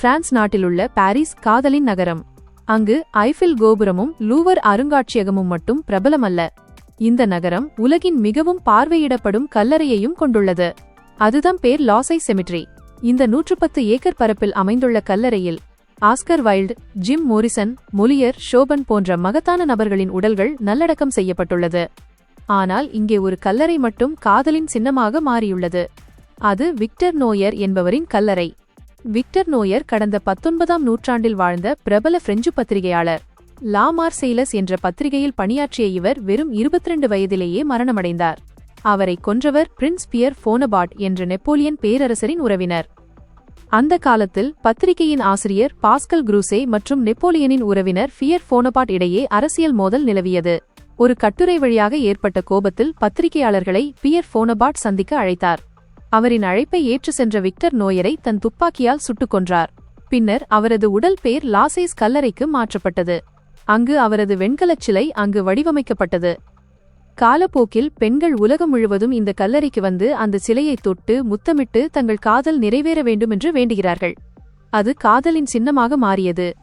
France நாட்டிலுள்ள Paris காதலின் நகரம். அங்கு ஐஃபில் கோபுரமும் லூவர் அருங்காட்சியகமும் மட்டும் பிரபலமல்ல. இந்த நகரம் உலகின் மிகவும் பார்வையிடப்படும் கல்லறையையும் கொண்டுள்ளது. அதுதான் பேர் லாசை செமிட்ரி. இந்த நூற்று பத்து ஏக்கர் பரப்பில் அமைந்துள்ள கல்லறையில் Oscar Wilde Jim Morrison Moliere Chopin போன்ற மகத்தான நபர்களின் உடல்கள் நல்லடக்கம் செய்யப்பட்டுள்ளது. ஆனால் இங்கே ஒரு கல்லறை மட்டும் காதலின் சின்னமாக மாறியுள்ளது. அது விக்டர் நோயர் என்பவரின் கல்லறை. விக்டர் நோயர் கடந்த பத்தொன்பதாம் நூற்றாண்டில் வாழ்ந்த பிரபல பிரெஞ்சு பத்திரிகையாளர். லா மார்செய்லஸ் என்ற பத்திரிகையில் பணியாற்றிய இவர் வெறும் 22 வயதிலேயே மரணமடைந்தார். அவரை கொன்றவர் பிரின்ஸ் பியர் போனபாட் என்ற நெப்போலியன் பேரரசரின் உறவினர். அந்த காலத்தில் பத்திரிகையின் ஆசிரியர் பாஸ்கல் குரூசே மற்றும் நெப்போலியனின் உறவினர் ஃபியர் போனபாட் இடையே அரசியல் மோதல் நிலவியது. ஒரு கட்டுரை வழியாக ஏற்பட்ட கோபத்தில் பத்திரிகையாளர்களை பியர் போனபாட் சந்திக்க அழைத்தார். அவரின் அழைப்பை ஏற்று சென்ற விக்டர் நோயரை தன் துப்பாக்கியால் சுட்டுக் கொன்றார். பின்னர் அவரது உடல் பேர் லாசேஸ் கல்லறைக்கு மாற்றப்பட்டது. அங்கு அவரது வெண்கலச் சிலை அங்கு வடிவமைக்கப்பட்டது. காலப்போக்கில் பெண்கள் உலகம் முழுவதும் இந்த கல்லறைக்கு வந்து அந்த சிலையை தொட்டு முத்தமிட்டு தங்கள் காதல் நிறைவேற வேண்டும் என்று வேண்டுகிறார்கள். அது காதலின் சின்னமாக மாறியது.